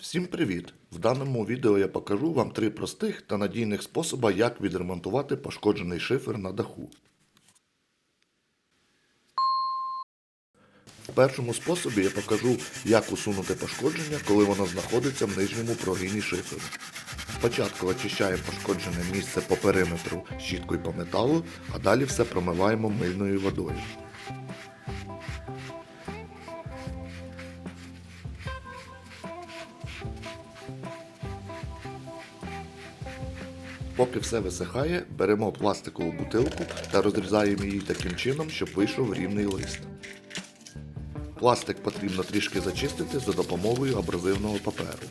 Всім привіт! В даному відео я покажу вам три простих та надійних способи, як відремонтувати пошкоджений шифер на даху. В першому способі я покажу, як усунути пошкодження, коли воно знаходиться в нижньому прогині шиферу. Спочатку очищаємо пошкоджене місце по периметру щіткою по металу, а далі все промиваємо мильною водою. Поки все висихає, беремо пластикову бутилку та розрізаємо її таким чином, щоб вийшов рівний лист. Пластик потрібно трішки зачистити за допомогою абразивного паперу.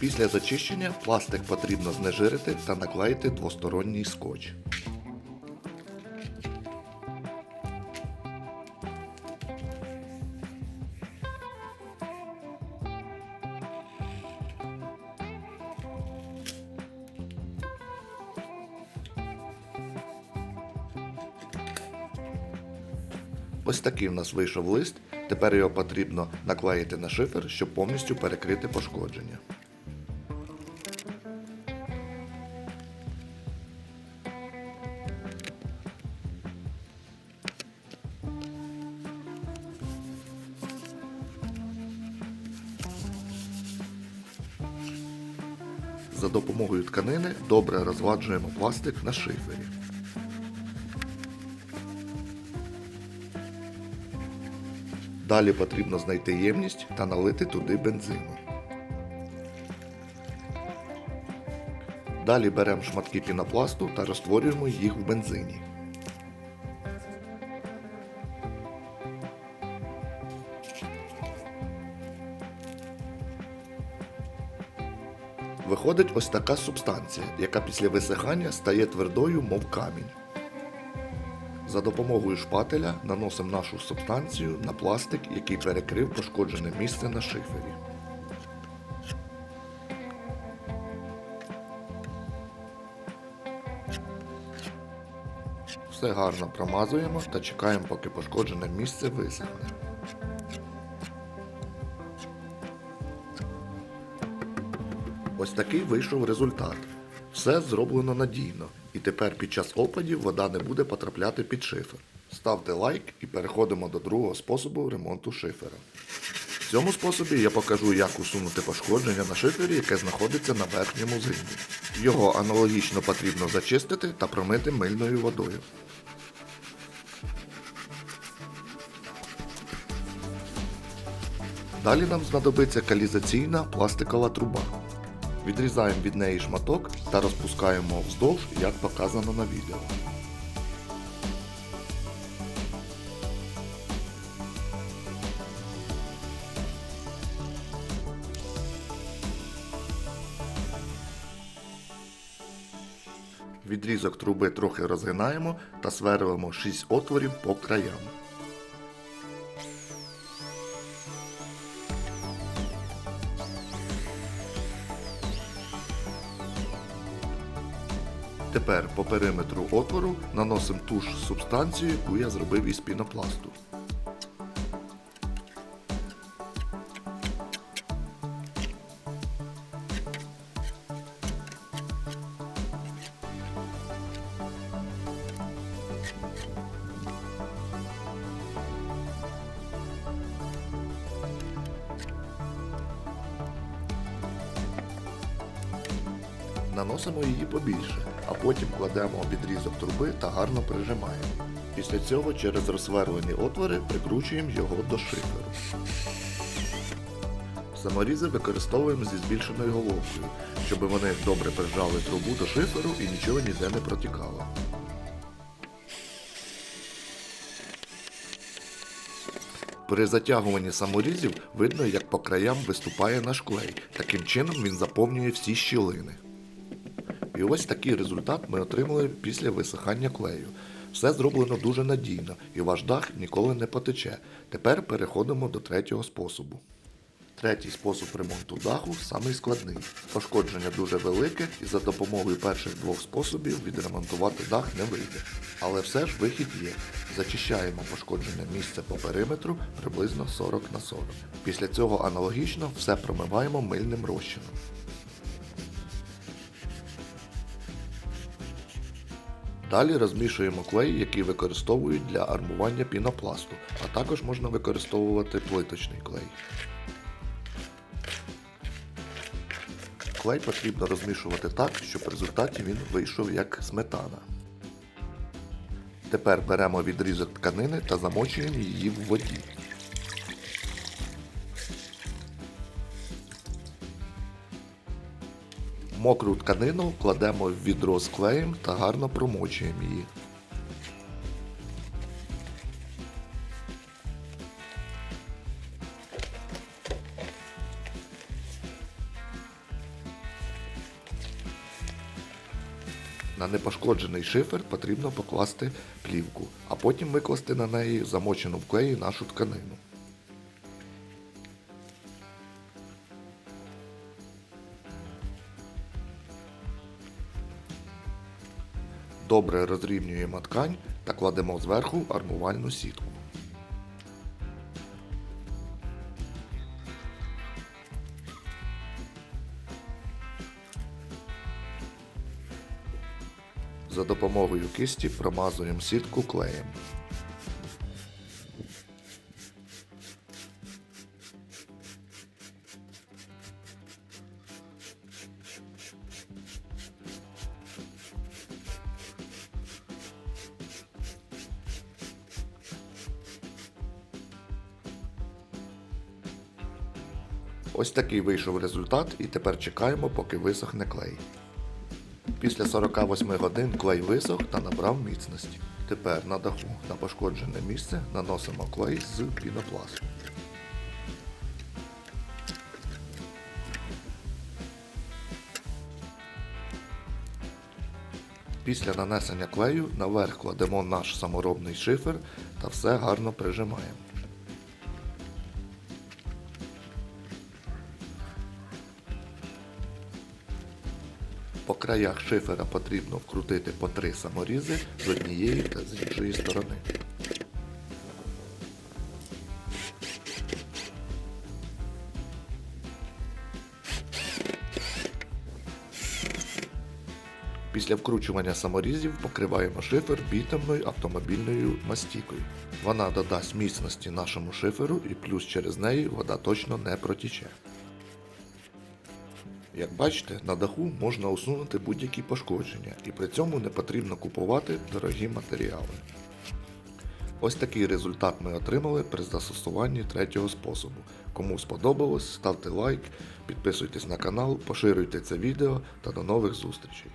Після зачищення пластик потрібно знежирити та наклеїти двосторонній скотч. Ось такий в нас вийшов лист. Тепер його потрібно наклеїти на шифер, щоб повністю перекрити пошкодження. За допомогою тканини добре розгладжуємо пластик на шифері. Далі потрібно знайти ємність та налити туди бензину. Далі беремо шматки пінопласту та розтворюємо їх в бензині. Виходить ось така субстанція, яка після висихання стає твердою, мов камінь. За допомогою шпателя наносимо нашу субстанцію на пластик, який перекрив пошкоджене місце на шифері. Все гарно промазуємо та чекаємо, поки пошкоджене місце висохне. Ось такий вийшов результат. Все зроблено надійно, і тепер під час опадів вода не буде потрапляти під шифер. Ставте лайк і переходимо до другого способу ремонту шифера. В цьому способі я покажу, як усунути пошкодження на шифері, яке знаходиться на верхньому згині. Його аналогічно потрібно зачистити та промити мильною водою. Далі нам знадобиться калізаційна пластикова труба. Відрізаємо від неї шматок та розпускаємо вздовж, як показано на відео. Відрізок труби трохи розгинаємо та сверлимо 6 отворів по краям. Тепер по периметру отвору наносимо ту ж субстанцію, яку я зробив із пінопласту. Наносимо її побільше, а потім кладемо відрізок труби та гарно прижимаємо. Після цього через розсверлені отвори прикручуємо його до шиферу. Саморізи використовуємо зі збільшеною головкою, щоб вони добре прижали трубу до шиферу і нічого ніде не протікало. При затягуванні саморізів видно, як по краям виступає наш клей. Таким чином він заповнює всі щілини. І ось такий результат ми отримали після висихання клею. Все зроблено дуже надійно і ваш дах ніколи не потече. Тепер переходимо до третього способу. Третій спосіб ремонту даху самий складний. Пошкодження дуже велике і за допомогою перших двох способів відремонтувати дах не вийде. Але все ж вихід є. Зачищаємо пошкоджене місце по периметру приблизно 40 на 40. Після цього аналогічно все промиваємо мильним розчином. Далі розмішуємо клей, який використовують для армування пінопласту, а також можна використовувати плиточний клей. Клей потрібно розмішувати так, щоб в результаті він вийшов як сметана. Тепер беремо відрізок тканини та замочуємо її в воді. Мокру тканину кладемо в відро з клеєм та гарно промочуємо її. На непошкоджений шифер потрібно покласти плівку, а потім викласти на неї замочену в клеї нашу тканину. Добре розрівнюємо ткань та кладемо зверху армувальну сітку. За допомогою кисті промазуємо сітку клеєм. Ось такий вийшов результат і тепер чекаємо, поки висохне клей. Після 48 годин клей висох та набрав міцності. Тепер на даху на пошкоджене місце наносимо клей з пінопласту. Після нанесення клею наверх кладемо наш саморобний шифер та все гарно прижимаємо. Краях шифера потрібно вкрутити по три саморізи з однієї та з іншої сторони. Після вкручування саморізів покриваємо шифер бітумною автомобільною мастікою. Вона додасть міцності нашому шиферу і плюс через неї вода точно не протіче. Як бачите, на даху можна усунути будь-які пошкодження і при цьому не потрібно купувати дорогі матеріали. Ось такий результат ми отримали при застосуванні третього способу. Кому сподобалось, ставте лайк, підписуйтесь на канал, поширюйте це відео та до нових зустрічей.